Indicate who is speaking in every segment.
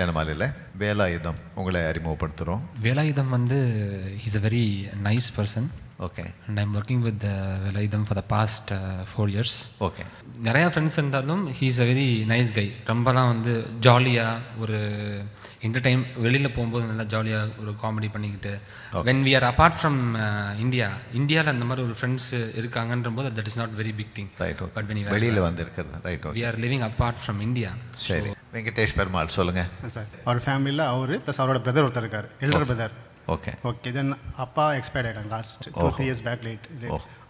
Speaker 1: கல்யாண
Speaker 2: மாலையில் வேலாயுதம் உங்களை அறிமுகப்படுத்துகிறோம்
Speaker 3: வேலாயுதம் வந்து is a very nice person
Speaker 2: okay
Speaker 3: and I'm working with Velayudham for the past four years
Speaker 2: okay
Speaker 3: நிறையா ஃப்ரெண்ட்ஸ் இருந்தாலும் he is a very nice guy ரொம்பலாம் வந்து ஜாலியாக ஒரு என்டர்டைன் வெளியில் போகும்போது நல்லா ஜாலியாக ஒரு காமெடி பண்ணிக்கிட்டு. When we are apart from India இந்தியாவில் அந்த மாதிரி ஒரு ஃப்ரெண்ட்ஸ் இருக்காங்கன்ற போது that is not very big thing
Speaker 2: right
Speaker 3: but
Speaker 2: வெளியில் வந்திருக்கிறது. Right okay
Speaker 3: we are living apart from India
Speaker 2: சரி. வெங்கடேஷ் பெருமாள் சொல்லுங்கள்
Speaker 4: சார் அவர் ஃபேமிலியில் அவர் ப்ளஸ் அவரோட பிரதர் ஒருத்தர் இருக்கார். Elder brother
Speaker 2: okay
Speaker 4: okay then அப்பா எக்ஸ்பயர்ட் ஆகிட்டாங்க last two three years back late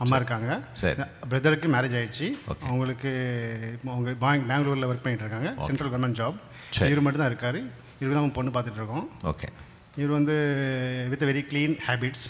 Speaker 4: அம்மா இருக்காங்க.
Speaker 2: சரி.
Speaker 4: பிரதருக்கு மேரேஜ் ஆயிடுச்சு. அவங்களுக்கு அவங்க பேங்க் பெங்களூரில் ஒர்க் பண்ணிட்டு இருக்காங்க. Central government job. இவர் மட்டும் தான் இருக்கார். இவர் தான் பொண்ணு பார்த்துட்டு இருக்கோம்.
Speaker 2: ஓகே
Speaker 4: இவர் வந்து with very clean habits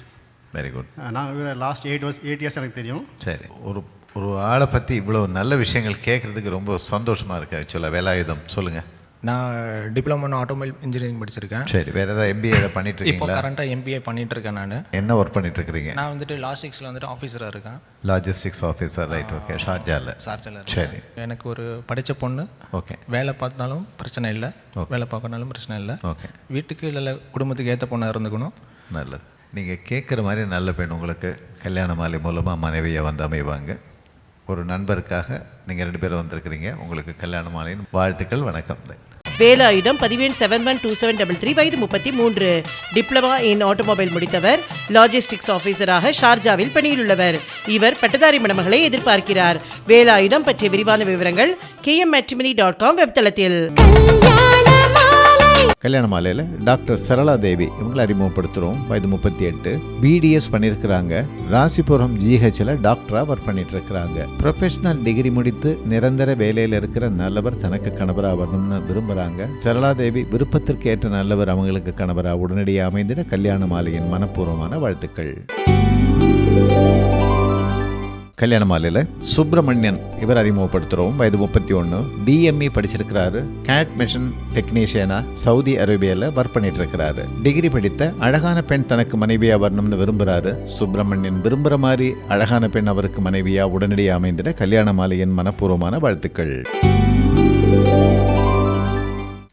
Speaker 2: very good
Speaker 4: நான் இவரை last eight years eight years எனக்கு தெரியும்.
Speaker 2: சரி. ஒரு ஒரு ஆளை பற்றி இவ்வளோ நல்ல விஷயங்கள் கேட்குறதுக்கு ரொம்ப சந்தோஷமாக இருக்குது ஆக்சுவலாக வேலாயுதம் சொல்லுங்கள்
Speaker 5: நான் டிப்ளமோ ஆட்டோமொபைல் இன்ஜினியரிங் படிச்சிருக்கேன்.
Speaker 2: சரி வேறு ஏதாவது எம்பிஏ ஏதாவது பண்ணிட்டு
Speaker 5: இப்போ
Speaker 2: இருக்கீங்களா?
Speaker 5: கரண்ட்டாக எம்பிஏ பண்ணிட்டு இருக்கேன் நான்.
Speaker 2: என்ன ஒர்க் பண்ணிட்டு இருக்கிறீங்க?
Speaker 5: நான் வந்துட்டு லாஜிக்ஸில் வந்துட்டு ஆஃபீஸராக இருக்கேன்.
Speaker 2: லாஜிஸ்டிக்ஸ் ஆஃபீஸர் ரைட் ஓகே ஷார்ஜாவில்
Speaker 5: சார்ஜில்
Speaker 2: சரி.
Speaker 5: எனக்கு ஒரு படித்த பொண்ணு.
Speaker 2: ஓகே
Speaker 5: வேலை பார்த்தாலும் பிரச்சனை இல்லை. வேலை பார்க்கறனாலும் பிரச்சனை இல்லை.
Speaker 2: ஓகே
Speaker 5: வீட்டுக்கு இல்லை குடும்பத்துக்கு ஏற்ற பொண்ணாக இருந்துக்கணும்.
Speaker 2: நல்லது. நீங்கள் கேட்குற மாதிரி நல்ல பெண் உங்களுக்கு கல்யாண மாலை மூலமாக மனைவியை வந்து அமைவாங்க. ஒரு நண்பருக்காக நீங்கள் ரெண்டு பேரும் வந்திருக்கிறீங்க. உங்களுக்கு கல்யாண மாலையின் வாழ்த்துக்கள் வணக்கம்.
Speaker 6: Velayudham பதிவேன் seven one two seven double three வயது முப்பத்தி மூன்று. டிப்ளமா இன் ஆட்டோமொபைல் முடித்தவர் லாஜிஸ்டிக்ஸ் ஆஃபீஸராக ஷார்ஜாவில் பணியிலுள்ளவர். இவர் பட்டதாரி மணமகளை எதிர்பார்க்கிறார். வேலாயுதம் பற்றிய விரிவான விவரங்கள் கேஎம் டாட் காம் வெப்தளத்தில்
Speaker 1: கல்யாண
Speaker 2: மாலையில் டாக்டர் சரளா தேவி இவங்களை அறிமுகப்படுத்துகிறோம் வயது முப்பத்தி எட்டு. பிடிஎஸ் பண்ணியிருக்கிறாங்க ராசிபுரம் ஜிஹெச்சில் டாக்டராக ஒர்க் பண்ணிட்டு இருக்கிறாங்க ப்ரொஃபஷனல் டிகிரி முடித்து நிரந்தர வேலையில் இருக்கிற நல்லவர் தனக்கு கணவராக வரணும்னு விரும்புகிறாங்க சரளா தேவி விருப்பத்திற்கு ஏற்ற நல்லவர் அவங்களுக்கு கணவராக உடனடியாக அமைந்திட கல்யாண மாலையின் மனப்பூர்வமான வாழ்த்துக்கள். கல்யாண மாலையில் சுப்பிரமணியன் இவர் அறிமுகப்படுத்துகிறோம் வயது முப்பத்தி ஒன்று டிஎம்இ படிச்சிருக்கிறாரு. கேட் மிஷன் டெக்னீஷியனாக சவுதி அரேபியாவில் ஒர்க் பண்ணிட்டு இருக்கிறாரு டிகிரி படித்த அழகான பெண் தனக்கு மனைவியாக வரணும்னு விரும்புகிறாரு சுப்பிரமணியன் விரும்புகிற மாதிரி அழகான பெண் அவருக்கு மனைவியாக உடனடியாக அமைந்திட கல்யாண மாலையின் மனப்பூர்வமான வாழ்த்துக்கள்.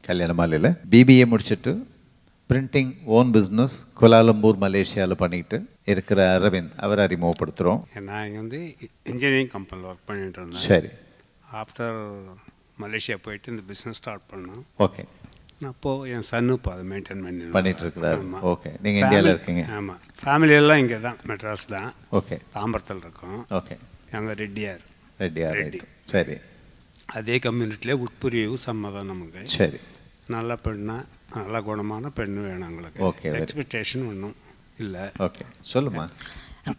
Speaker 2: கல்யாண மாலையில் பிபிஏ முடிச்சுட்டு பிரிண்டிங் ஓன் பிஸ்னஸ் கோலாலம்பூர் மலேசியாவில் பண்ணிட்டு இருக்கிற அரவிந்த் அவர் அறிமுகப்படுத்துகிறோம்
Speaker 7: நான் இங்கே வந்து இன்ஜினியரிங் கம்பெனியில் ஒர்க் பண்ணிட்டு இருந்தேன்.
Speaker 2: சரி.
Speaker 7: ஆஃப்டர் மலேசியா போயிட்டு இந்த பிஸ்னஸ் ஸ்டார்ட் பண்ணேன்
Speaker 2: ஓகே
Speaker 7: அப்போது என் சன்னு இப்போ அதை மெயின்டைன் பண்ணி
Speaker 2: பண்ணிட்டு இருக்கிறாரு. ஓகே நீங்கள் இந்தியாவில் இருக்கீங்க.
Speaker 7: ஆமாம் ஃபேமிலியெல்லாம் இங்கே தான் மெட்ராஸ் தான்.
Speaker 2: ஓகே
Speaker 7: தாம்பரத்தில் இருக்கோம்.
Speaker 2: ஓகே
Speaker 7: எங்கள் ரெட்டியார்.
Speaker 2: ரெடியா
Speaker 7: ரெட்டி.
Speaker 2: ரைட் சரி.
Speaker 7: அதே கம்யூனிட்டிலே உட்புரியவு சம்மதம் நமக்கு.
Speaker 2: சரி.
Speaker 7: நல்ல பெண்ணா நல்ல குணமான பெண்ணு வேணும் எங்களுக்கு.
Speaker 2: Very-
Speaker 7: எக்ஸ்பெக்டேஷன் ஒன்றும் இல்லை.
Speaker 2: ஓகே சொல்லுமா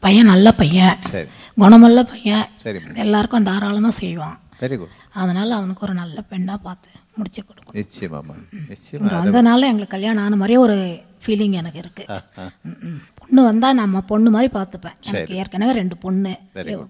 Speaker 8: பையன் நல்ல பையன்.
Speaker 2: சரி.
Speaker 8: குணமுள்ள பையன்.
Speaker 2: சரி
Speaker 8: எல்லாருக்கும் தாராளமாக செய்வான்.
Speaker 2: வெரி குட்
Speaker 8: அதனால் அவனுக்கு ஒரு நல்ல பெண்ணாக பார்த்து முடிச்சு கொடுக்கும்
Speaker 2: நிச்சயமாம்மா
Speaker 8: இங்கே
Speaker 2: நிச்சயமா
Speaker 8: வந்தனால எங்களுக்கு கல்யாணம் ஆன மாதிரியே ஒரு ஃபீலிங் எனக்கு இருக்குது பொண்ணு வந்தால் நம்ம பொண்ணு மாதிரி பார்த்துப்பேன். எனக்கு ஏற்கனவே ரெண்டு பொண்ணு.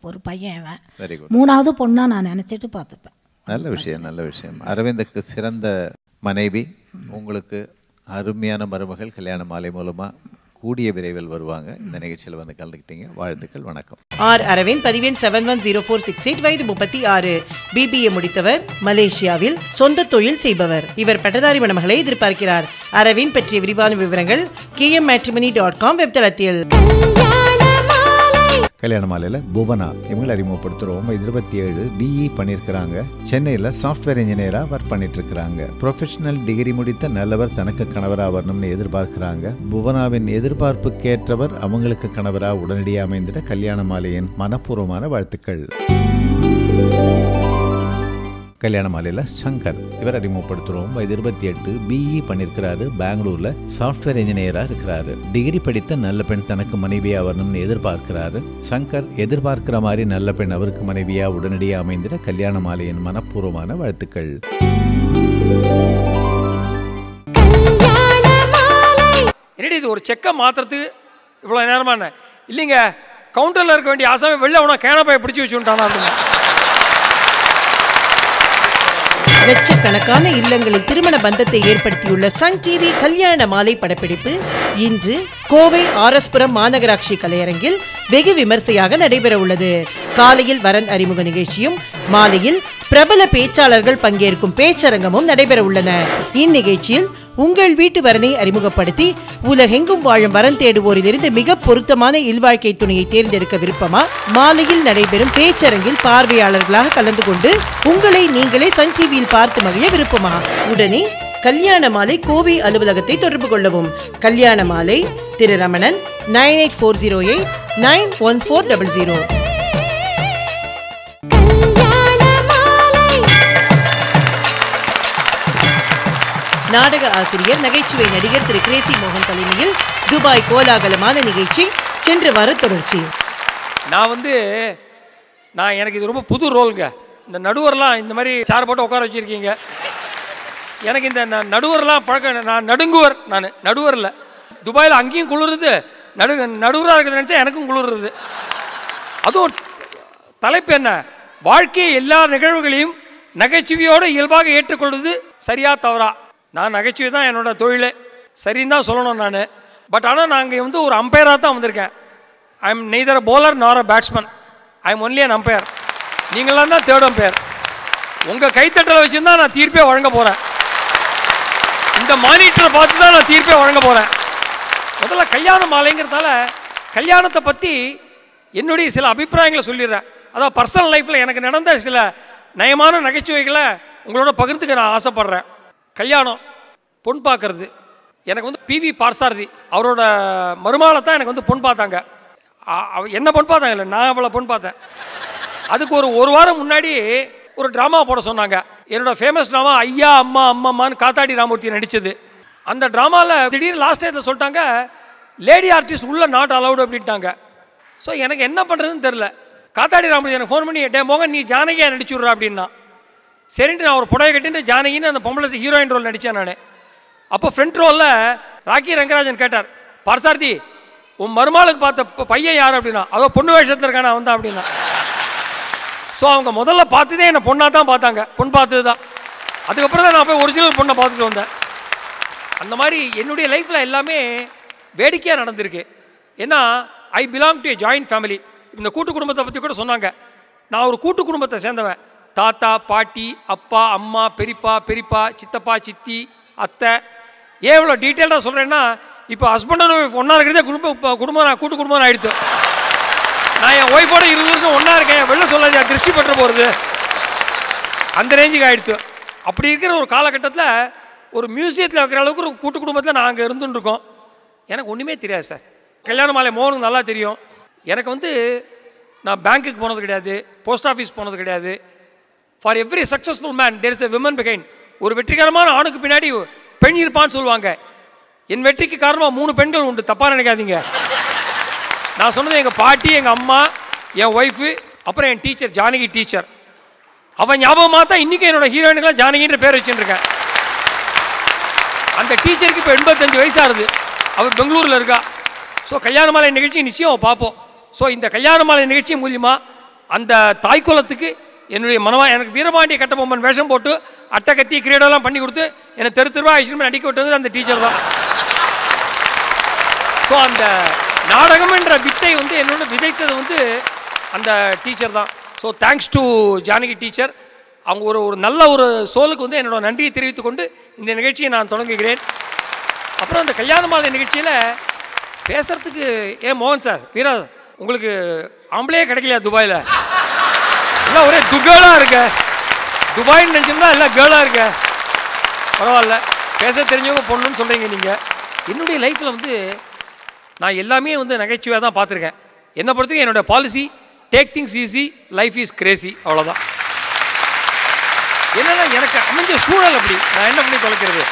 Speaker 8: ஒரு பையன் இவன்.
Speaker 2: வெரி குட்
Speaker 8: மூணாவது பொண்ணா நான் நினச்சிட்டு பார்த்துப்பேன்.
Speaker 2: நல்ல விஷயம் நல்ல விஷயம். அரவிந்துக்கு சிறந்த மனைவி உங்களுக்கு அருமையான மருமகள் கல்யாண மாலை மூலமாக கூடிய விரைவில் வருவாங்க. இந்த நிகழ்ச்சியில் வந்து கலந்துக்கிட்டீங்க. வாழ்த்துக்கள் வணக்கம்.
Speaker 6: R Aravind பதிவேன் seven one zero four six eight வயது முப்பத்தி ஆறு. பிபிஏ முடித்தவர் மலேசியாவில் சொந்த தொழில் செய்பவர். இவர் பட்டதாரி மணமகளை எதிர்பார்க்கிறார். அரவிந்த் பற்றிய விரிவான விவரங்கள் கேஎம் டாட் காம் வெப்தளத்தில்
Speaker 1: கல்யாண
Speaker 2: மாலையில் புவனா இவங்களை அறிமுகப்படுத்துகிறோம் இருபத்தி ஏழு பிஇ பண்ணியிருக்கிறாங்க சென்னையில் சாஃப்ட்வேர் இன்ஜினியராக ஒர்க் பண்ணிட்டு இருக்கிறாங்க ப்ரொஃபஷனல் டிகிரி முடித்த நல்லவர் தனக்கு கணவராக வரணும்னு எதிர்பார்க்கிறாங்க. புவனாவின் எதிர்பார்ப்புக்கேற்றவர் அவங்களுக்கு கணவராக உடனடியாக அமைந்திட கல்யாண மாலையின் மனப்பூர்வமான வாழ்த்துக்கள். கல்யாண மாலையில் சங்கர். இவர் அறிமுகப்படுத்துகிறோம் வயது இருபத்தி எட்டு. பிஇ பண்ணியிருக்கிறாரு பெங்களூரில் சாஃப்ட்வேர் இன்ஜினியராக இருக்கிறாரு. டிகிரி படித்த நல்ல பெண் தனக்கு மனைவியாக வரணும்னு எதிர்பார்க்கிறாரு. சங்கர் எதிர்பார்க்கிற மாதிரி நல்ல பெண் அவருக்கு மனைவியாக உடனடியாக அமைந்திட கல்யாண மாலையின் மனப்பூர்வமான வாழ்த்துக்கள்.
Speaker 9: என்னடி இது ஒரு செக்கை மாத்துறதுக்கு இவ்வளோ நேரமா என்ன? இல்லைங்க கவுண்டரில் இருக்க வேண்டிய ஆசாமி வெளில அவனை கேனப்பாயை பிடிச்சி வச்சுட்டானா அப்படின்னு.
Speaker 6: லட்சக்கணக்கான இல்லங்களில் திருமண பந்தத்தை ஏற்படுத்தியுள்ள சன் டிவி கல்யாண மாலை படப்பிடிப்பு இன்று கோவை ஆர்எஸ்புரம் மாநகராட்சி கலையரங்கில் வெகு விமர்சையாக நடைபெற உள்ளது. காலையில் வரன் அறிமுக நிகழ்ச்சியும் மாலையில் பிரபல பேச்சாளர்கள் பங்கேற்கும் பேச்சரங்கமும் நடைபெற உள்ளன. இந்நிகழ்ச்சியில் உங்கள் வீட்டு வரனை அறிமுகப்படுத்தி உலகெங்கும் வாழும் வரன் தேடுவோரிலிருந்து மிக பொருத்தமான இல்வாழ்க்கை துணையை தேர்ந்தெடுக்க விருப்பமா? மாலையில் நடைபெறும் பேச்சரங்கில் பார்வையாளர்களாக கலந்து கொண்டு உங்களை நீங்களே சன் டிவியில் பார்த்து மகிழ விருப்பமா? உடனே கல்யாண மாலை கோவை அலுவலகத்தை தொடர்பு கொள்ளவும். Kalyana Malai Thiru Ramanan nine eight four zero eight nine one four double zero. நாடக ஆசிரியர் நகைச்சுவை நடிகர் திரு கிரேசி மோகன் தலைமையில் துபாய் கோலாகலமான நிகழ்ச்சி சென்ற வார தொடர்ச்சி.
Speaker 9: நான் வந்து நான் எனக்கு இது ரொம்ப புது ரோலுங்க. இந்த நடுவர்லாம் இந்த மாதிரி சேர் போட்டு உட்கார வச்சுருக்கீங்க. எனக்கு இந்த ந- நடுவர்லாம் பழக்கம் நான் நடுங்குவர் நான். நடுவரில் துபாயில் அங்கேயும் குளிருது. நடு நடுவராக இருக்கிறது நினச்சா எனக்கும் குளிருது. அதுவும் தலைப்பு என்ன? வாழ்க்கை எல்லா நிகழ்வுகளையும் நகைச்சுவையோடு இயல்பாக ஏற்றுக்கொள்வது சரியா தவறா? நான் நகைச்சுவை தான் என்னோட தொழில். சரின்னு தான் சொல்லணும் நான். பட் ஆனால் நான் வந்து ஒரு அம்பையராக தான் வந்திருக்கேன். ஐ am neither bowler nor a batsman I am only an umpire நீங்களாம் தான் தேர்ட் அம்பையர் உங்கள் கைத்தட்டலை வச்சுருந்தா நான் தீர்ப்பே வழங்க போகிறேன் இந்த மானிட்டரை பார்த்து தான் நான் தீர்ப்பே வழங்க போகிறேன் முதல்ல கல்யாண மாலைங்கிறதால கல்யாணத்தை பற்றி என்னுடைய சில அபிப்பிராயங்களை சொல்லிடுறேன். அதாவது பர்சனல் லைஃப்பில் எனக்கு நடந்த சில நயமான நகைச்சுவைகளை உங்களோட பகிர்ந்துக்க நான் ஆசைப்பட்றேன். கல்யாணம் பொன் பார்க்கறது. எனக்கு வந்து பிவி பார்சாரதி அவரோட மருமாளை தான் எனக்கு வந்து பொன் பார்த்தாங்க. அவ- என்ன பொன் பார்த்தாங்க இல்லை நான் அவளை பொன் பார்த்தேன். அதுக்கு ஒரு ஒரு வாரம் முன்னாடி ஒரு ட்ராமா போட சொன்னாங்க. என்னோட ஃபேமஸ் ட்ராமா ஐயா அம்மா அம்மம்மான்னு காத்தாடி ராமூர்த்தி நடித்தது அந்த ட்ராமாவில் திடீர்னு லாஸ்ட் டயத்தில் சொல்லிட்டாங்க லேடி ஆர்டிஸ்ட் உள்ளே நாட் அலவுடு அப்படின்ட்டாங்க. ஸோ எனக்கு என்ன பண்ணுறதுன்னு தெரில காத்தாடி ராமூர்த்தி எனக்கு ஃபோன் பண்ணி டே மோகன் நீ ஜானகியாக நடிச்சுட்றா அப்படின்னா. சரின்ட்டு நான் ஒரு புடவை கட்டிட்டு ஜானகின்னு அந்த பொம்பளை ஹீரோயின் ரோல் நடித்தேன் நான். அப்போ ஃப்ரண்ட் ரோலில் ராக்கி ரங்கராஜன் கேட்டார் பரசாரதி உன் மருமாளுக்கு பார்த்த பையன் யார் அப்படின்னா? அதோ பொண்ணு வேஷத்தில் இருக்கான அவன் தான் அப்படின்னா. ஸோ அவங்க முதல்ல பார்த்ததே என்னை பொண்ணாக தான் பார்த்தாங்க. பொண்ணு பார்த்தது தான். அதுக்கப்புறம் தான் நான் போய் ஒரிஜினல் பொண்ணை பார்த்துட்டு வந்தேன். அந்த மாதிரி என்னுடைய லைஃப்பில் எல்லாமே வேடிக்கையாக நடந்திருக்கு. ஏன்னா I belong to a joint family இந்த கூட்டு குடும்பத்தை பற்றி கூட சொன்னாங்க. நான் ஒரு கூட்டு குடும்பத்தை சேர்ந்தவன். தாத்தா பாட்டி அப்பா அம்மா பெரியப்பா பெரியப்பா சித்தப்பா சித்தி அத்தை. ஏன் இவ்வளோ டீட்டெயிலாக சொல்கிறேன்னா இப்போ ஹஸ்பண்ட் அண்ட் ஒய்ஃப் ஒன்றா இருக்கிறதே குடும்ப குடும்பம் நான் கூட்டு குடும்பம் ஆகிடுது நான் என் ஒய்ஃபோட இருபது வருஷம் ஒன்றா இருக்கேன். வெளில சொல்லாது திருஷ்டி பெற்ற போகிறது அந்த ரேஞ்சுக்கு ஆயிடுச்சு அப்படி இருக்கிற ஒரு காலகட்டத்தில் ஒரு மியூசியத்தில் வைக்கிற அளவுக்கு ஒரு கூட்டு குடும்பத்தில் நாங்கள் இருந்துருக்கோம் எனக்கு ஒன்றுமே தெரியாது சார் கல்யாண மாலை மோகனுக்கு நல்லா தெரியும். எனக்கு வந்து நான் பேங்க்குக்கு போனது கிடையாது போஸ்ட் ஆஃபீஸ் போனது கிடையாது. For every successful man there is a women பிகைன் ஒரு வெற்றிகரமான ஆணுக்கு பின்னாடி பெண் இருப்பான்னு சொல்லுவாங்க. என் வெற்றிக்கு காரணமாக மூணு பெண்கள் உண்டு. தப்பாக நினைக்காதீங்க. நான் சொன்னது எங்கள் பாட்டி எங்கள் அம்மா என் ஒய்ஃபு அப்புறம் என் டீச்சர் ஜானகி டீச்சர் அவன் ஞாபகமாக தான் இன்றைக்கி என்னோடய ஹீரோயினுக்கெல்லாம் ஜானகின்ற பேர் வச்சுருக்கேன் அந்த டீச்சருக்கு இப்போ எண்பத்தஞ்சு வயசாகுது. அவர் பெங்களூரில் இருக்கா. ஸோ கல்யாண மாலை நிகழ்ச்சி நிச்சயம் பார்ப்போம். ஸோ இந்த கல்யாண மாலை நிகழ்ச்சி மூலியமாக அந்த தாய்க்குலத்துக்கு என்னுடைய மனவா எனக்கு வீரபாண்டிய கட்டபொம்மன் வேஷம் போட்டு அட்டை கத்தி கிரீடெல்லாம் பண்ணி கொடுத்து என்னை தெரு தெருவா ஐஸ்வரமே அடிக்க விட்டது அந்த டீச்சர் தான். ஸோ அந்த நாடகம் என்ற வித்தை வந்து என்னோட விதைத்தது வந்து அந்த டீச்சர் தான். So thanks to Janaki teacher அவங்க ஒரு ஒரு நல்ல ஒரு சோலுக்கு வந்து என்னோட நன்றியை தெரிவித்துக் கொண்டு இந்த நிகழ்ச்சியை நான் தொடங்குகிறேன். அப்புறம் அந்த கல்யாண மாலை நிகழ்ச்சியில் பேசுறதுக்கு ஏன் மோகன் சார் வீரா உங்களுக்கு ஆம்பளையே கிடைக்கலையா துபாயில்? எல்லாம் ஒரே துகேளாக இருக்க. துபாய்னு நினச்சிருந்தா எல்லாம் கேர்ளாக இருக்க. பரவாயில்ல. பேச தெரிஞ்சவங்க பொண்ணுன்னு சொல்கிறீங்க நீங்கள் என்னுடைய லைஃப்பில் வந்து நான் எல்லாமே வந்து நகைச்சுவையாக தான் பார்த்துருக்கேன். என்னை பொறுத்தவரைக்கும் என்னோட policy take things easy life is crazy அவ்வளோதான் என்னன்னா எனக்கு அமைஞ்ச சூழல் அப்படி. நான் என்ன பண்ணி தொலைக்கிறது?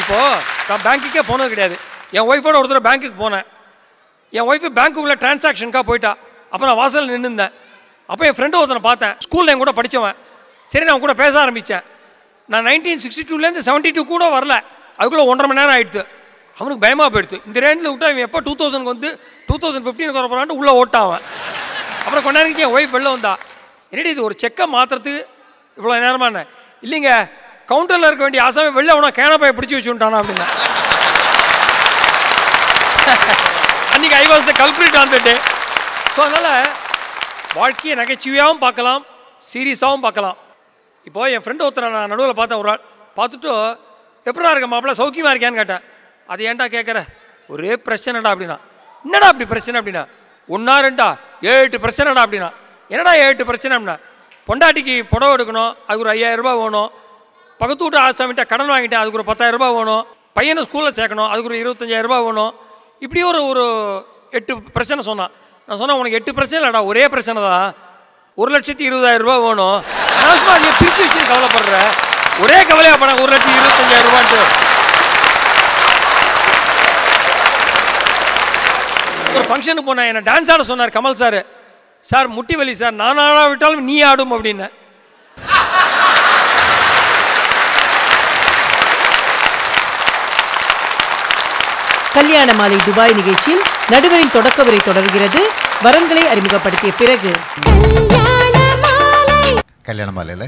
Speaker 9: இப்போது நான் பேங்க்குக்கே போனது கிடையாது. என் ஒய்ஃபோட ஒருத்தர் பேங்க்குக்கு போனேன். என் ஒய்ஃபு பேங்க்குள்ளே டிரான்சாக்ஷனுக்காக போயிட்டா. அப்போ நான் வாசலில் நின்றுந்தேன் அப்போ என் ஃப்ரெண்டு ஒருத்தனை பார்த்தேன். ஸ்கூலில் என் கூட படித்தவன் சரி நான் அவன் கூட பேச ஆரம்பித்தேன் நான் நைன்டீன் சிக்ஸ்டி டூலேருந்து செவன்ட்டி டூ கூட வரல. அதுக்குள்ளே ஒன்றரை மணி நேரம் ஆகிடுது அவனுக்கு பயமாக போயிடுச்சு இந்த ரேஞ்சில் விட்டா அவன் எப்போ டூ தௌசண்ட் வந்து டூ தௌசண்ட் ஃபிஃப்டீனுக்கு வர போகிறான்ட்டு உள்ளே ஓட்டான் அவன். அப்புறம் கொஞ்ச நேரம் என் ஒய்ஃப் வெளில வந்தா. என்னடி இது ஒரு செக்கை மாற்றுறதுக்கு இவ்வளோ நேரமான என்ன? இல்லைங்க கவுண்டரில் இருக்க வேண்டிய ஆசாமி வெளில அவனா கேனப்பாயை பிடிச்சி வச்சு விட்டானா அப்படின்னா. அன்னைக்கு I was the culprit on the day so அதனால் வாழ்க்கையை நகைச்சுவையாகவும் பார்க்கலாம் சீரியஸாகவும் பார்க்கலாம். இப்போது என் ஃப்ரெண்டு ஒருத்தரை நான் நடுவில் பார்த்தேன் ஒரு ஆள். பார்த்துட்டு எப்படா இருக்க மாப்பிள்ள சௌக்கியமாக இருக்கியான்னு கேட்டேன். அது ஏன்டா கேட்குற ஒரே பிரச்சனைடா அப்படின்னா. என்னடா அப்படி பிரச்சனை? அப்படின்னா. ஒன்றா ரெண்டா? ஏழு எட்டு பிரச்சனைடா அப்படின்னா. என்னடா ஏழு எட்டு பிரச்சனை? அப்படின்னா. பொண்டாட்டிக்கு புடவை எடுக்கணும். அதுக்கு ஒரு ஐயாயிரம் ரூபா வேணும். பக்கத்து வீட்டு ஆசாமிட்ட கடன் வாங்கிட்டேன். அதுக்கு ஒரு பத்தாயிரம் வேணும். பையனை ஸ்கூலில் சேர்க்கணும். அதுக்கு ஒரு இருபத்தஞ்சாயிரம் வேணும். இப்படி ஒரு ஒரு எட்டு பிரச்சனை சொன்னான். நான் சொன்னேன் உனக்கு எட்டு பிரச்சனை இல்லைடா ஒரே பிரச்சனை தான். ஒரு லட்சத்தி இருபதாயிரம் ரூபாய் வேணும். நான் சும்மா நீ பிரித்து வச்சு கவலைப்படுற. ஒரே கவலையாக பண்ண ஒரு லட்சத்தி இருபத்தஞ்சாயிரம் ரூபான்ட்டு. ஒரு ஃபங்க்ஷனுக்கு போனேன் என்ன டான்ஸ் ஆட சொன்னார் கமல் சார். சார் முட்டி வலி சார் நான் ஆடா விட்டாலும் நீ ஆடும் அப்படின்னு.
Speaker 6: கல்யாண மாலை துபாய் நிகழ்ச்சியில் நடுவரின் தொடக்க உரை தொடர்கிறது. வரன்களை அறிமுகப்படுத்திய பிறகு.
Speaker 2: கல்யாண மாலையில்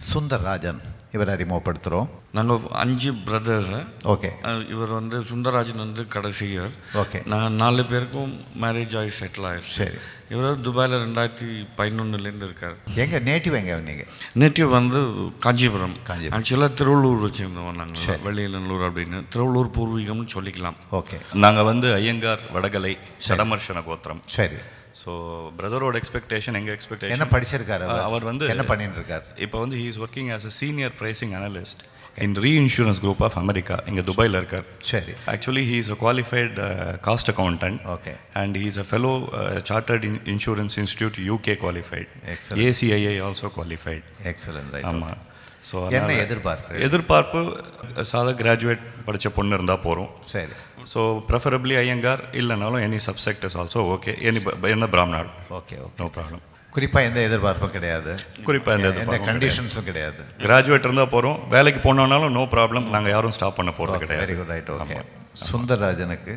Speaker 2: சுந்தர் ராஜன் இவர் அறிமுகப்படுத்துகிறோம்
Speaker 10: நாங்கள் அஞ்சு பிரதர்
Speaker 2: ஓகே
Speaker 10: இவர் வந்து சுந்தரராஜன் வந்து கடைசி இயர்
Speaker 2: ஓகே
Speaker 10: நான் நாலு பேருக்கும் மேரேஜ் ஆகி செட்டில் ஆயிடுச்சு
Speaker 2: சரி.
Speaker 10: இவர் துபாயில் ரெண்டாயிரத்தி பதினொன்னுலேருந்து இருக்கார்.
Speaker 2: எங்க நேட்டிவ் எங்க நீங்கள்
Speaker 10: நேட்டிவ் வந்து காஞ்சிபுரம்.
Speaker 2: காஞ்சிபுரம்.
Speaker 10: ஆக்சுவலாக திருவள்ளூர் வச்சுருந்தோம் நாங்கள் வெளியிலூர் அப்படின்னு. திருவள்ளூர் பூர்வீகம்னு சொல்லிக்கலாம்.
Speaker 2: ஓகே
Speaker 11: நாங்கள் வந்து ஐயங்கார் வடகலை சடமர்ஷன கோத்திரம்.
Speaker 2: சரி.
Speaker 11: ஸோ பிரதரோட எக்ஸ்பெக்டேஷன் எங்கள் எக்ஸ்பெக்டேஷன்
Speaker 2: என்ன படிச்சிருக்காரு அவர்?
Speaker 11: வந்து
Speaker 2: என்ன பண்ணிட்டு இருக்காரு?
Speaker 11: இப்போ வந்து he is working as a senior pricing analyst in reinsurance group of America இங்கே துபாயில் இருக்கார்.
Speaker 2: சரி.
Speaker 11: Actually he is a qualified cost accountant
Speaker 2: okay
Speaker 11: and he is a fellow chartered insurance institute UK qualified. ACII also qualified
Speaker 2: excellent
Speaker 11: ஆமாம் so
Speaker 2: என்ன எதிர்பார்க்குறீங்க?
Speaker 11: எதிர்பார்ப்பு சாதா graduate படித்த பொண்ணு இருந்தால் போகிறோம்
Speaker 2: சரி.
Speaker 11: ஸோ ப்ரெஃபரபிளி ஐயங்கார் இல்லைனாலும் any subsect is also okay any என்ன பிராமணால்
Speaker 2: ஓகே ஓகே
Speaker 11: நோ ப்ராப்ளம்
Speaker 2: குறிப்பாக எந்த எதிர்பார்ப்பும் கிடையாது.
Speaker 11: குறிப்பாக எந்த
Speaker 2: எந்த கண்டிஷன்ஸும் கிடையாது.
Speaker 11: கிராஜுவேட் இருந்தால் போகிறோம் வேலைக்கு போனோம்னாலும் நோ ப்ராப்ளம் நாங்கள் யாரும் ஸ்டாப் பண்ண போகிறது கிடையாது.
Speaker 2: வெரி குட் ரைட் ஓகே சுந்தரராஜனுக்கு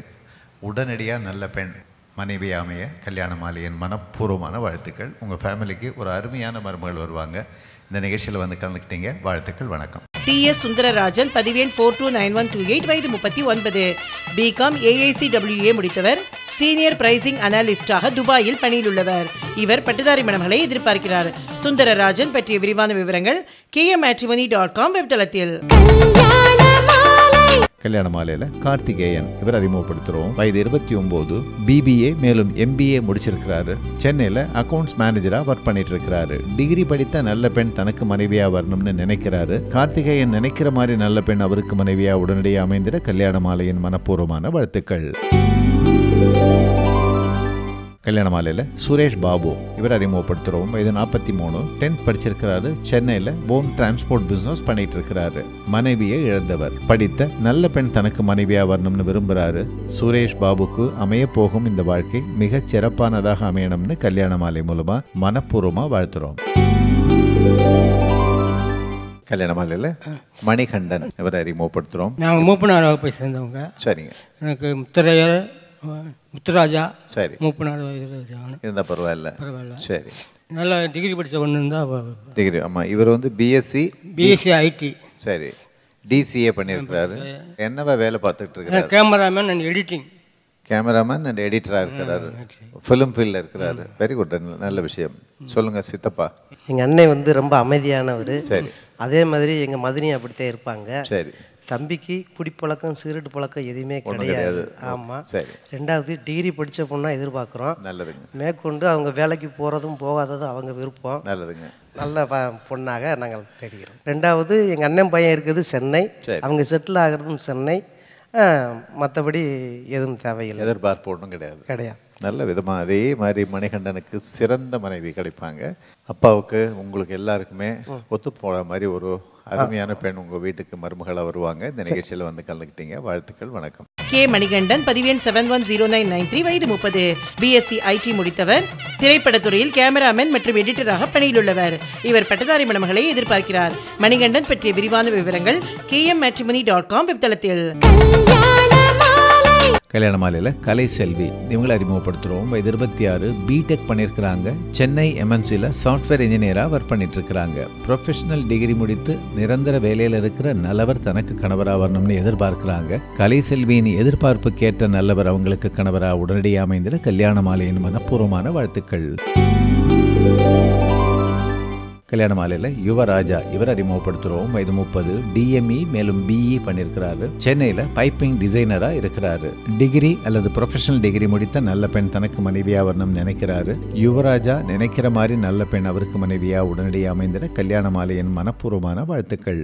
Speaker 2: உடனடியாக நல்ல பெண் மனைவி அமைய கல்யாண மாலையின் மனப்பூர்வமான வாழ்த்துக்கள். உங்கள் ஃபேமிலிக்கு ஒரு அருமையான மருமகள் வருவாங்க. இந்த நிகழ்ச்சியில் வந்து கலந்துக்கிட்டீங்க. வாழ்த்துக்கள் வணக்கம்.
Speaker 6: T S Sundararajan பதிவேன் four two nine one two eight வயது முப்பத்தி ஒன்பது. பிகாம் ஏஐசி டபிள்யூஏ முடித்தவர். சீனியர் பிரைசிங் அனாலிஸ்டாக துபாயில் பணியில் உள்ளவர் இவர் பட்டுதாரி மணமகளை எதிர்பார்க்கிறார். சுந்தரராஜன் பற்றிய விரிவான விவரங்கள் கேஎம் ஆட்ரிமனி டாட் காம் வெப்தளத்தில்
Speaker 2: கல்யாண மாலையில் கார்த்திகேயன் இவர் அறிமுகப்படுத்துகிறோம் வயது இருபத்தி ஒம்பது பிபிஏ மேலும் எம்பிஏ முடிச்சிருக்கிறாரு. சென்னையில் அக்கவுண்ட்ஸ் மேனேஜராக ஒர்க் பண்ணிட்டு இருக்கிறாரு டிகிரி படித்த நல்ல பெண் தனக்கு மனைவியாக வரணும்னு நினைக்கிறாரு. கார்த்திகேயன் நினைக்கிற மாதிரி நல்ல பெண் அவருக்கு மனைவியாக உடனடியாக அமைந்திட கல்யாண மாலையின் மனப்பூர்வமான வாழ்த்துக்கள். கல்யாண மாலையில் சுரேஷ் பாபு. இவர் அறிமுகப்படுத்துகிறோம் வயது நாற்பத்தி மூணு. டென்த் படிச்சிருக்கிறாரு. சென்னையில் போன் டிரான்ஸ்போர்ட் பிஸ்னஸ் பண்ணிட்டு இருக்கிறாரு மனைவியை இழந்தவர். படித்த நல்ல பெண் தனக்கு மனைவியாக வரணும்னு விரும்புகிறாரு சுரேஷ் பாபுக்கு அமைய போகும் இந்த வாழ்க்கை மிகச் சிறப்பானதாக அமையணும்னு கல்யாண மாலை மூலமாக மனப்பூர்வமாக வாழ்த்துறோம். கல்யாண மாலையில் மணிகண்டன் இவர் அறிமுகப்படுத்துகிறோம்
Speaker 12: நாங்கள் மூப்பனார் வகுப்பை சேர்ந்தவங்க.
Speaker 2: சரிங்க.
Speaker 12: எனக்கு முத்தரையர் முத்துராஜா
Speaker 2: சரி.
Speaker 12: மூப்பனார்
Speaker 2: இருந்தால் பரவாயில்ல.
Speaker 12: பரவாயில்ல.
Speaker 2: சரி.
Speaker 12: நல்லா டிகிரி படித்த ஒன்று இருந்தால்
Speaker 2: டிகிரி ஆமாம் இவர் வந்து பிஎஸ்சி
Speaker 12: பிஎஸ்சி ஐடி
Speaker 2: சரி. டிசிஏ பண்ணியிருக்கிறாரு. என்னவா வேலை பார்த்துட்டு இருக்கிறாரு?
Speaker 12: Cameraman and editing
Speaker 2: cameraman and எடிட்டராக இருக்கிறாரு. ஃபிலிம் ஃபீல்டில் இருக்கிறாரு. வெரி குட் நல்ல விஷயம். சொல்லுங்க சித்தப்பா.
Speaker 13: எங்கள் அண்ணன் வந்து ரொம்ப அமைதியானவர்.
Speaker 2: சரி.
Speaker 13: அதே மாதிரி எங்கள் மதினி அப்படித்தான் இருப்பாங்க.
Speaker 2: சரி.
Speaker 13: தம்பிக்கு குடிப்பழக்கம் சிகரெட் பழக்கம் எதுவுமே கிடையாது. ஆமாம். ரெண்டாவது டிகிரி படித்த பொண்ணா எதிர்பார்க்குறோம்.
Speaker 2: நல்லதுங்க.
Speaker 13: மேற்கொண்டு அவங்க வேலைக்கு போகிறதும் போகாததும் அவங்க விருப்பம்.
Speaker 2: நல்லதுங்க.
Speaker 13: நல்ல பொண்ணாக நாங்கள் தேடுகிறோம் ரெண்டாவது எங்கள் அண்ணன் பையன் இருக்குது சென்னை. அவங்க செட்டில் ஆகிறதும் சென்னை. மற்றபடி எதுவும் தேவையில்லை.
Speaker 2: எதிர்பார்ப்பு ஒன்றும் கிடையாது.
Speaker 13: கிடையாது.
Speaker 2: நல்ல விதமாக அதே மாதிரி மணிகண்டனுக்கு சிறந்த மனைவி கிடைப்பாங்க. அப்பாவுக்கு உங்களுக்கு எல்லாருக்குமே ஒத்து போகிற மாதிரி ஒரு அருமையான பெண் உங்கள் வீட்டுக்கு மருமகளாக வருவாங்க. இந்த நிகழ்ச்சியில் வந்து கலந்துக்கிட்டீங்க. வாழ்த்துக்கள் வணக்கம்.
Speaker 6: K Manikandan பதிவெண் seven one zero nine nine three வயது முப்பது. பிஎஸ்சி ஐடி முடித்தவர். திரைப்படத்துறையில் கேமராமேன் மற்றும் எடிட்டராக பணியில் உள்ளவர் இவர் பட்டதாரி மணமகளை எதிர்பார்க்கிறார். மணிகண்டன் பற்றிய விரிவான விவரங்கள் K M matrimony dot com வெப்தளத்தில்
Speaker 2: கல்யாண மாலையில் கலை செல்வி. இவங்களை அறிமுகப்படுத்துகிறோம் வயது இருபத்தி ஆறு பிடெக் பண்ணியிருக்கிறாங்க சென்னை எம்என்சியில் சாஃப்ட்வேர் இன்ஜினியராக ஒர்க் பண்ணிட்டு இருக்கிறாங்க ப்ரொஃபஷனல் டிகிரி முடித்து நிரந்தர வேலையில் இருக்கிற நல்லவர் தனக்கு கணவராக வரணும்னு எதிர்பார்க்கிறாங்க. கலை செல்வியின் கேட்ட நல்லவர் அவங்களுக்கு கணவராக உடனடியாக அமைந்திட கல்யாண மாலையின் மனப்பூர்வமான வாழ்த்துக்கள். கல்யாண மாலையில் யுவராஜா இவர் அறிமுகப்படுத்துகிறோம் வயது முப்பது. டிஎம்இ மேலும் பிஇ பண்ணியிருக்கிறாரு. சென்னையில் பைப்பிங் டிசைனராக இருக்கிறாரு. டிகிரி அல்லது ப்ரொஃபஷனல் டிகிரி முடித்த நல்ல பெண் தனக்கு மனைவியாக வரணும் நினைக்கிறாரு. யுவராஜா நினைக்கிற மாதிரி நல்ல பெண் அவருக்கு மனைவியாக உடனடியாக அமைந்திட கல்யாண மாலையின் மனப்பூர்வமான வாழ்த்துக்கள்.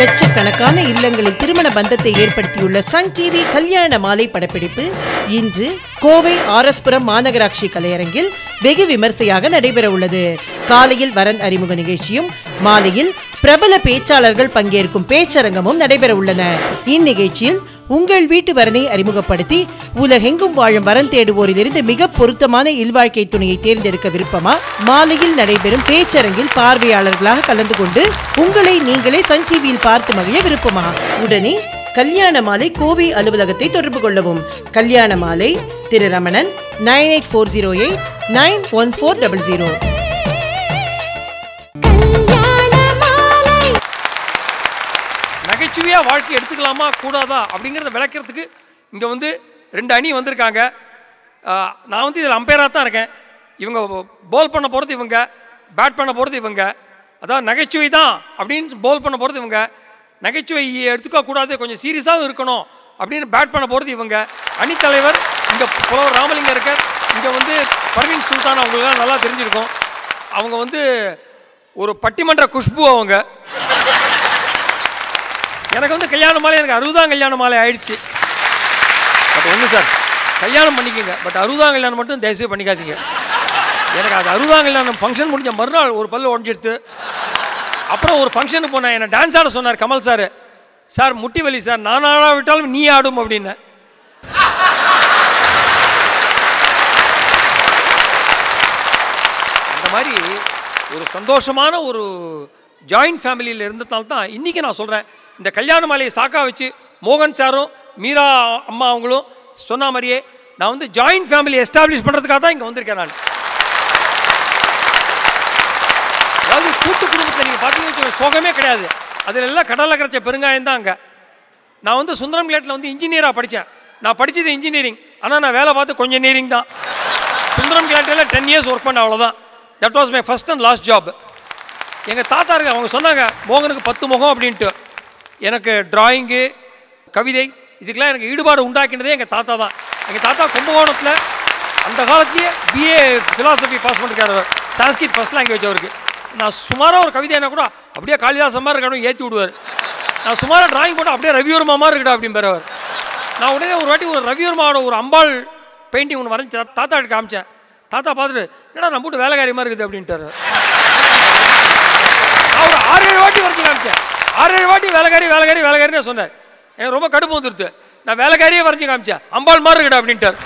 Speaker 6: லட்சக்கணக்கான இல்லங்களில் திருமண பந்தத்தை ஏற்படுத்தியுள்ள சன் டிவி கல்யாண மாலை படப்பிடிப்பு இன்று கோவை ஆரஸ்புரம் மாநகராட்சி கலையரங்கில் வெகு விமர்சையாக நடைபெற உள்ளது. காலையில் வரன் அறிமுக நிகழ்ச்சியும் மாலையில் பிரபல பேச்சாளர்கள் பங்கேற்கும் பேச்சரங்கமும் நடைபெற உள்ளன. இந்நிகழ்ச்சியில் உங்கள் வீட்டு வரனை அறிமுகப்படுத்தி உலகெங்கும் வாழும் வரன் தேடுவோரிலிருந்து மிக பொருத்தமான இல்வாழ்க்கை துணையை தேர்ந்தெடுக்க விருப்பமா? மாலையில் நடைபெறும் பேச்சரங்கில் பார்வையாளர்களாக கலந்து கொண்டு உங்களை நீங்களே சன் டிவியில் பார்த்து மகிழ விருப்பமா? உடனே கல்யாண மாலை கோவை அலுவலகத்தை தொடர்பு கொள்ளவும். Kalyana Malai Thiru Ramanan nine eight four zero eight nine one four double zero.
Speaker 9: நகைச்சுவையாக வாழ்க்கை எடுத்துக்கலாமா கூடாதா அப்படிங்கிறத விளக்கிறதுக்கு இங்கே வந்து ரெண்டு அணி வந்திருக்காங்க. நான் வந்து இதில் அம்பையராக தான் இருக்கேன். இவங்க போல் பண்ண போகிறது இவங்க பேட் பண்ண போகிறது இவங்க. அதான் நகைச்சுவை தான் அப்படின்னு போல் பண்ண போகிறது இவங்க. நகைச்சுவை எடுத்துக்க கூடாது கொஞ்சம் சீரியஸாகவும் இருக்கணும் அப்படின்னு பேட் பண்ண போகிறது இவங்க. அணித்தலைவர் இங்கே புலவர் ராமலிங்கம் இருக்கார். இங்கே வந்து பர்வீன் சுல்தான் அவங்களுக்குலாம் நல்லா தெரிஞ்சிருக்கும். அவங்க வந்து ஒரு பட்டிமன்ற குஷ்பு அவங்க. எனக்கு வந்து கல்யாண மாலை எனக்கு அறுபதாம் கல்யாண மாலை ஆயிடுச்சு. பட் ஒன்று சார் கல்யாணம் பண்ணிக்கோங்க. பட் அறுபதாம் கல்யாணம் மட்டும் தயவுசெய்து பண்ணிக்காதீங்க. எனக்கு அது அறுபதாம் கல்யாணம் ஃபங்க்ஷன் முடிஞ்ச மறுநாள் ஒரு பல்லு உடஞ்சிடுத்து. அப்புறம் ஒரு ஃபங்க்ஷனுக்கு போனேன் என்னை டான்ஸ் ஆட சொன்னார் கமல் சார் சார் முட்டி வலி சார் நான் ஆடா விட்டாலும் நீ ஆடும் அப்படின்னு. அந்த மாதிரி ஒரு சந்தோஷமான ஒரு ஜாயிண்ட் ஃபேமிலியில் இருந்ததால் தான் இன்றைக்கி நான் சொல்கிறேன் இந்த கல்யாண மாலையை சாக்கா வச்சு மோகன் சாரும் மீரா அம்மா அவங்களும் சொன்ன மாதிரியே நான் வந்து ஜாயிண்ட் ஃபேமிலி எஸ்டாப்ளிஷ் பண்ணுறதுக்காக தான் இங்கே வந்திருக்கேன் நான். அதாவது கூட்டு குடும்பத்தை நீங்கள் பார்த்தீங்கன்னு சோகமே கிடையாது. அதில் எல்லாம் கடலில் கரைச்ச பெருங்காயம் தான் அங்கே. நான் வந்து சுந்தரம் கிளேட்டில் வந்து இன்ஜினியராக படித்தேன் நான் படித்தது இன்ஜினியரிங் ஆனால் நான் வேலை பார்த்து கொஞ்சம் இன்ஜினியரிங் தான். சுந்தரம் கிளாட்டில் டென் இயர்ஸ் ஒர்க் பண்ண அவ்வளோதான் that was my first and last job எங்கள் தாத்தா இருக்க அவங்க சொன்னாங்க மோகனுக்கு பத்து முகம் அப்படின்ட்டு. எனக்கு டிராயிங்கு கவிதை இதுக்கெல்லாம் எனக்கு ஈடுபாடு உண்டாக்கினதே எங்கள் தாத்தா தான். எங்கள் தாத்தா கும்பகோணத்தில் அந்த காலத்திலேயே பிஏ ஃபிலாசபி பாஸ் பண்ணிருக்காரு அவர். சான்ஸ்கிரிட் ஃபஸ்ட் லாங்குவேஜ் அவருக்கு. நான் சுமாராக ஒரு கவிதை என்ன கூட அப்படியே காளிதாசன் மாதிரி இருக்கணும் ஏற்றி விடுவார். நான் சுமாராக டிராயிங் போட்டு அப்படியே ரவிவர்மா மாதிரி இருக்கடா அப்படின்னு அவர். நான் உடனே ஒரு வாட்டி ஒரு ரவிவர்மாவோட ஒரு அம்பாள் பெயிண்டிங் ஒன்று வரைஞ்சி தாத்தா கிட்ட காமிச்சேன். தாத்தா பார்த்துட்டு என்னடா நம்ம வீட்டு வேலைக்காரி மாதிரி இருக்குது அப்படின்ட்டாரு. நான் ஒரு ஆறு ஏழு வாட்டி வரைஞ்சி காமிச்சேன். ஆறு வாட்டி வேலைக்காரி வேலைக்காரி வேலைக்காரின்னு சொன்னார். எனக்கு ரொம்ப கடுப்பு வந்துருது. நான் வேலைக்காரியே வரைஞ்சி காமிச்சேன். அம்பாள் மாதிரி இருக்கடா அப்படின்ட்டார்.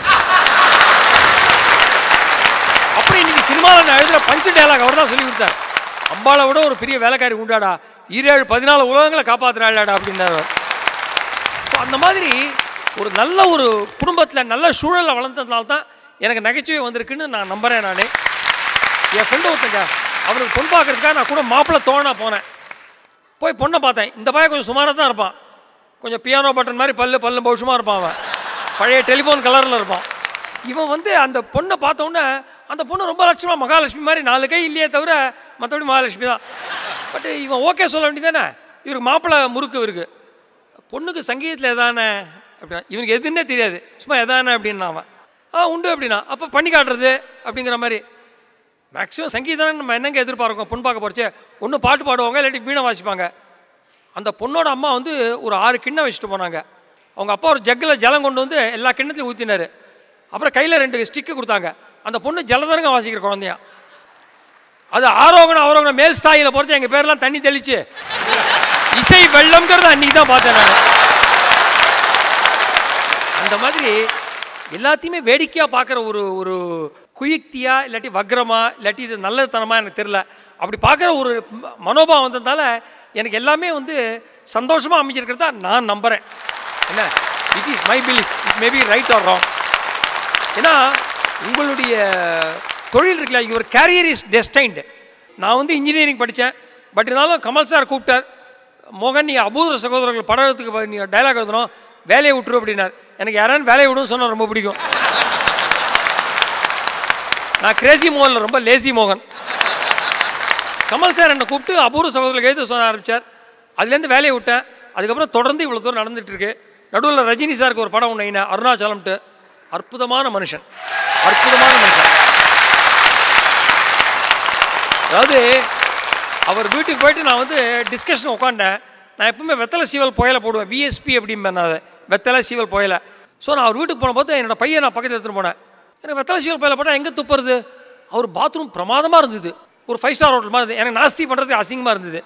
Speaker 9: அப்புறம் இன்னைக்கு சினிமாவில் நான் எழுதுகிற பஞ்சு டயலாக் அவர் தான் சொல்லி கொடுத்தார். அம்பாளை விட ஒரு பெரிய வேலைக்காரி உண்டாடா. ஈரேழு பதினாலு உலகங்களை காப்பாற்றுறாளாடா அப்படின்னாரு அவர். ஸோ அந்த மாதிரி ஒரு நல்ல ஒரு குடும்பத்தில் நல்ல சூழலில் வளர்ந்ததுனால தான் எனக்கு நகைச்சுவை வந்திருக்குன்னு நான் நம்புகிறேன் நான். என் ஃப்ரெண்டு ஒருத்தங்க அவருக்கு பொன் பார்க்குறதுக்காக நான் கூட மாப்பிள்ளை தோணா போனேன். போய் பொண்ணை பார்த்தேன். இந்த பையன் கொஞ்சம் சுமாராக தான் இருப்பான். கொஞ்சம் பியானோ பட்டன் மாதிரி பல்லு பல்லு பௌஷமாக இருப்பான் அவன். பழைய டெலிஃபோன் கலரில் இருப்பான். இவன் வந்து அந்த பொண்ணை பார்த்தோன்னே அந்த பொண்ணு ரொம்ப லட்சமாக மகாலட்சுமி மாதிரி நாலு கை இல்லையே தவிர மற்றபடி மகாலட்சுமி தான். பட் இவன் ஓகே சொல்ல வேண்டியதானே இவருக்கு மாப்பிள்ளை முறுக்கு இவருக்கு. பொண்ணுக்கு சங்கீதத்தில் எதானே? அப்படின்னா இவனுக்கு எதுன்னே தெரியாது. சும்மா எதானே அப்படின்னா அவன். ஆ உண்டு அப்படின்னா. அப்போ பண்ணி காட்டுறது அப்படிங்கிற மாதிரி. மேக்ஸிமம் சங்கீதம் நம்ம என்னங்க எதிர்பார்க்கோம் பொண்ணு பார்க்க போறச்சே ஒன்று பாட்டு பாடுவாங்க இல்லாட்டி வீணை வாசிப்பாங்க. அந்த பொண்ணோட அம்மா வந்து ஒரு ஆறு கிண்ணம் வச்சுட்டு போனாங்க. அவங்க அப்பா ஒரு ஜக்கில் ஜலம் கொண்டு வந்து எல்லா கிண்ணத்துலையும் ஊற்றினார் அப்புறம் கையில் ரெண்டு ஸ்டிக்கு கொடுத்தாங்க. அந்த பொண்ணு ஜலதரங்க வாசிக்கிற குழந்தையா. அது ஆரோகணம் அவரோகணம் மேல் ஸ்தாயில் பொறுத்து எங்கள் பேர்லாம் தண்ணி தெளிச்சு. இசை வெள்ளம்ங்கிறத அன்றைக்கி தான் பார்த்தேன் நான். அந்த மாதிரி எல்லாத்தையுமே வேடிக்கையாக பார்க்குற ஒரு ஒரு குயுக்தியா இல்லாட்டி வக்ரமா இல்லாட்டி இது நல்லதுத்தனமாக எனக்கு தெரில அப்படி பார்க்குற ஒரு மனோபாவம் வந்ததுனால எனக்கு எல்லாமே வந்து சந்தோஷமாக அமைஞ்சிருக்கிறதா நான் நம்புகிறேன் என்ன? It is my belief it maybe right or wrong ஏன்னா உங்களுடைய தொழில் இருக்குல்ல யுவர் கேரியர் இஸ் டெஸ்டைன்டு நான் வந்து இன்ஜினியரிங் படித்தேன் பட் இருந்தாலும் கமல் சார் கூப்பிட்டார் மோகன் நீ அபூர்வ சகோதரர்கள் படத்துக்கு நீ டைலாக் எழுதணும் வேலையை விட்டுரு அப்படின்னார். எனக்கு யாராவது வேலையை விடுன்னு சொன்னால் ரொம்ப பிடிக்கும். நான் கிரேசி மோகனில் ரொம்ப லேசி மோகன். கமல் சார் என்னை கூப்பிட்டு அபூர்வ சகோதரர்கள் எழுத சொல்ல ஆரம்பித்தார் அதுலேருந்து வேலையை விட்டேன். அதுக்கப்புறம் தொடர்ந்து இவ்வளோ தூரம் நடந்துகிட்ருக்கு இருக்கு நடுவில் ரஜினி சாருக்கு ஒரு படம் ஒன்று அருணாச்சலம்ட்டு. அற்புதமான மனுஷன். அற்புதமான மனுஷன். அதாவது அவர் வீட்டுக்கு போயிட்டு நான் வந்து டிஸ்கஷன் உட்காந்தேன் நான் எப்பவுமே வெத்தலை சீவல் புயலை போடுவேன். விஎஸ்பி அப்படிம்பேன் நான் அதை. வெத்தலை சீவல் புயலை. ஸோ நான் அவர் வீட்டுக்கு போன போது பையன் நான் பக்கத்தில் எடுத்துகிட்டு போனேன். எனக்கு வெத்தலை சீவல் புயலை போட்டால் எங்கே துப்புறது? அவர் பாத்ரூம் பிரமாதமாக இருந்தது. ஒரு ஃபைவ் ஸ்டார் ஹோட்டல் மாதிரி இருந்தது. எனக்கு நாஸ்தி பண்ணுறதுக்கு அசிங்கமாக இருந்தது.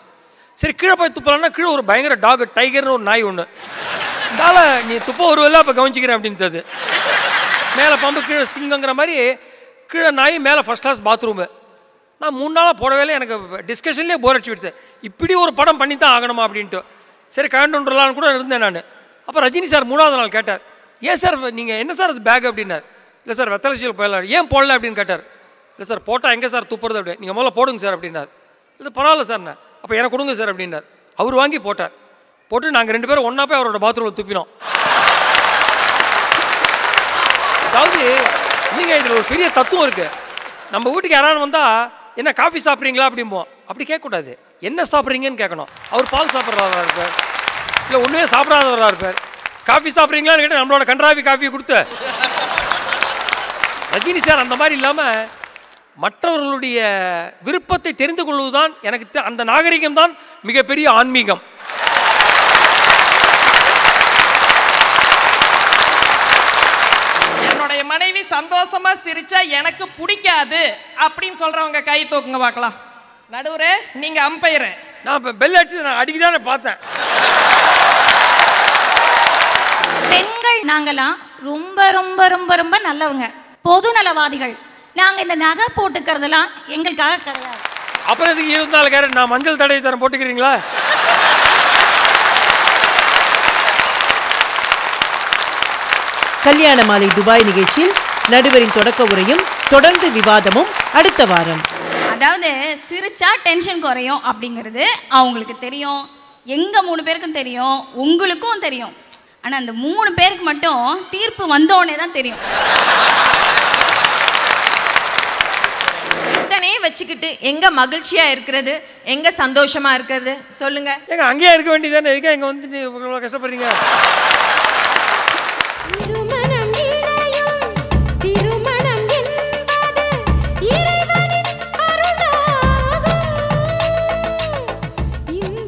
Speaker 9: சரி கீழே போய் துப்பலான்னா கீழே ஒரு பயங்கர டாக் டைகர்னு ஒரு நாய் ஒன்று இதால் நீ துப்ப வருவல்ல அப்போ கவனிச்சிக்கிறேன் அப்படின்றது. மேலே பம்பு கீழே ஸ்டிங்குங்கிற மாதிரி கீழே நாய் மேலே ஃபஸ்ட் கிளாஸ் பாத்ரூமு நான் மூணு நாளாக போடவே எனக்கு டிஸ்கஷன்லேயே போர் அடிச்சு விடுத்தேன் இப்படி ஒரு படம் பண்ணி தான் ஆகணுமா அப்படின்ட்டு. சரி கழண்டுலான்னு கூட இருந்தேன் நான். அப்போ ரஜினி சார் மூணாவது நாள் கேட்டார். ஏன் சார் நீங்கள் என்ன சார் அது பேக் அப்படின்னார். இல்லை சார் வெத்தலை சீல் போயிடலாம் ஏன் போடல? அப்படின்னு கேட்டார். இல்லை சார் போட்டால் எங்கே சார் துப்புறது? அப்படி நீங்கள் முதல்ல போடுங்க சார் அப்படின்னார். இல்லை பரவாயில்ல சார் அப்போ எனக்கு கொடுங்க சார் அப்படின்னார். அவர் வாங்கி போட்டார். போட்டு நாங்கள் ரெண்டு பேரும் ஒன்றா போய் அவரோட பாத்ரூமில் துப்பினோம். அதாவது நீங்கள் இதில் ஒரு பெரிய தத்துவம் இருக்குது நம்ம வீட்டுக்கு யாராவது வந்தால் என்ன காஃபி சாப்பிட்றீங்களா? அப்படிம்போம் அப்படி கேட்கக்கூடாது. என்ன சாப்பிட்றீங்கன்னு கேட்கணும். அவர் பால் சாப்பிட்றவராக இருப்பார். இல்லை ஒன்றுமே சாப்பிடாதவராக இருப்பார். காஃபி சாப்பிட்றீங்களான்னு கேட்டால் நம்மளோட கன்றாவி காஃபி கொடுத்து ரஜினி சார் அந்த மாதிரி இல்லாமல் மற்றவர்களுடைய விருப்பத்தை தெரிந்து கொள்வதுதான் எனக்கு தெ- அந்த நாகரிகம் தான் மிகப்பெரிய ஆன்மீகம்.
Speaker 14: என்னுடைய மனைவி சந்தோஷமா சிரிச்சா எனக்கு பிடிக்காது அப்படின்னு சொல்றவங்க கை தூக்குங்க பார்க்கலாம். நடுவுரே நீங்க அம்பையரு
Speaker 9: நான் இப்போ பெல் அடிச்சு நான் அடிக்க தானே பார்த்தேன்.
Speaker 15: பெண்கள் நாங்கெல்லாம் ரொம்ப ரொம்ப ரொம்ப ரொம்ப நல்லவங்க. பொது நலவாதிகள் நாங்க இந்த நகை போட்டுக்கிறதெல்லாம் எங்களுக்காக கிடையாது.
Speaker 9: அப்புறம் இதுக்கு இருபத்தி நாலு கேரட் நான் மஞ்சள் தடவை தரம் போட்டுக்கிறீங்களா?
Speaker 6: கல்யாண மாலை துபாய் நிகழ்ச்சியில் நடுவரின் தொடக்க உரையும் தொடர்ந்து விவாதமும் அடுத்த வாரம்.
Speaker 16: அதாவது சிரிச்சா டென்ஷன் குறையும் அப்படிங்கிறது அவங்களுக்கு தெரியும். எங்கள் மூணு பேருக்கும் தெரியும் உங்களுக்கும் தெரியும். ஆனால் அந்த மூணு பேருக்கு மட்டும் தீர்ப்பு வந்தோடனே தான் தெரியும்.
Speaker 14: வச்சுக்கிட்டு எங்க மகிழ்ச்சியா இருக்கிறது எங்க சந்தோஷமா இருக்கிறது? சொல்லுங்க.
Speaker 9: ஏங்க அங்கேயே இருக்க வேண்டியதானே எதுக்கு இங்கே வந்து இவ்வளோ கஷ்டப்படுறீங்க?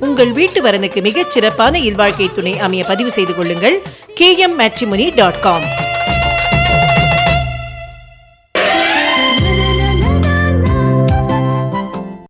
Speaker 6: உங்கள் வீட்டு வரனுக்கு மிகச் சிறப்பான இல்வாழ்க்கை துணை அமைய பதிவு செய்து கொள்ளுங்கள். KM matrimony dot com